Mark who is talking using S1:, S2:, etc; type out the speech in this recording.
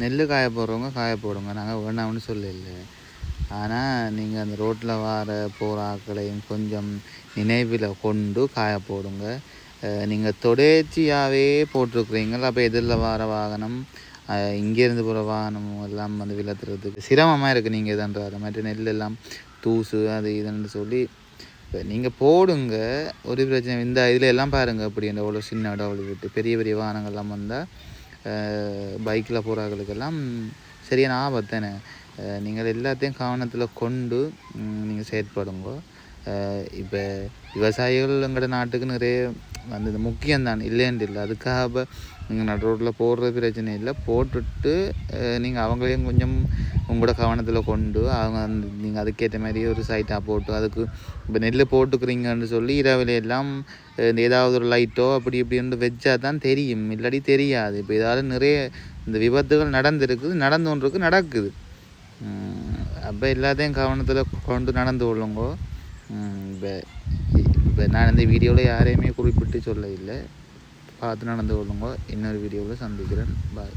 S1: நெல் காய போடுறவங்க காய போடுங்க. நாங்கள் வேணாம்னு சொல்லல. ஆனால் நீங்கள் அந்த ரோட்டில் வர போகிற ஆக்களையும் கொஞ்சம் நினைவில் கொண்டு காய போடுங்க. நீங்கள் தொடர்ச்சியாகவே போட்டிருக்கிறீங்களா அப்போ எதிரில் வர வாகனம் இங்கேருந்து போகிற வாகனம் எல்லாம் வந்து விளத்துறதுக்கு சிரமமாக இருக்குது நீங்கள் இதுன்றது மற்ற நெல் எல்லாம் தூசு அது இதுன்னு சொல்லி. இப்போ நீங்கள் போடுங்க. ஒரு பிரச்சனை இந்த இதில் எல்லாம் பாருங்கள் அப்படி இந்த அவ்வளோ சின்ன இடம் அவ்வளோ விட்டு. பெரிய பெரிய வாகனங்கள்லாம் வந்தால் பைக்கில் போகிறவங்களுக்கெல்லாம் சரியான ஆபத்தானே பார்த்தேனே நீங்கள் எல்லாத்தையும் கவனத்தில் கொண்டு நீங்கள் செயற்படுங்க. இப்போ விவசாயிகள் எங்களோட நாட்டுக்கு நிறைய வந்தது. இது முக்கியம்தான். இல்லைன்ட்டு இல்லை அதுக்காக இப்போ நீங்கள் நடு ரோட்டில் போடுறது பிரச்சனை இல்லை. போட்டுட்டு நீங்கள் அவங்களையும் கொஞ்சம் உங்களோட கவனத்தில் கொண்டு அவங்க அந்த நீங்கள் அதுக்கேற்ற மாதிரி ஒரு சைட்டாக போட்டு அதுக்கு இப்போ நெல் போட்டுக்கிறீங்கன்னு சொல்லி இரவில் எல்லாம் இந்த ஏதாவது ஒரு லைட்டோ அப்படி இப்படின்னு வச்சா தான் தெரியும். இல்லாட்டி தெரியாது. இப்போ இதால் நிறைய இந்த விபத்துகள் நடந்திருக்குது நடந்து கொண்டிருக்கு நடக்குது. அப்போ எல்லாத்தையும் கவனத்தில் கொண்டு நடந்து கொள்ளுங்கோ. இப்போ இப்போ நான் இந்த வீடியோவில் யாரையுமே குறிப்பிட்டு சொல்ல இல்லை பார்த்து நடந்து கொள்ளுங்க. இன்னொரு வீடியோவில் சந்திக்கிறேன். பாய்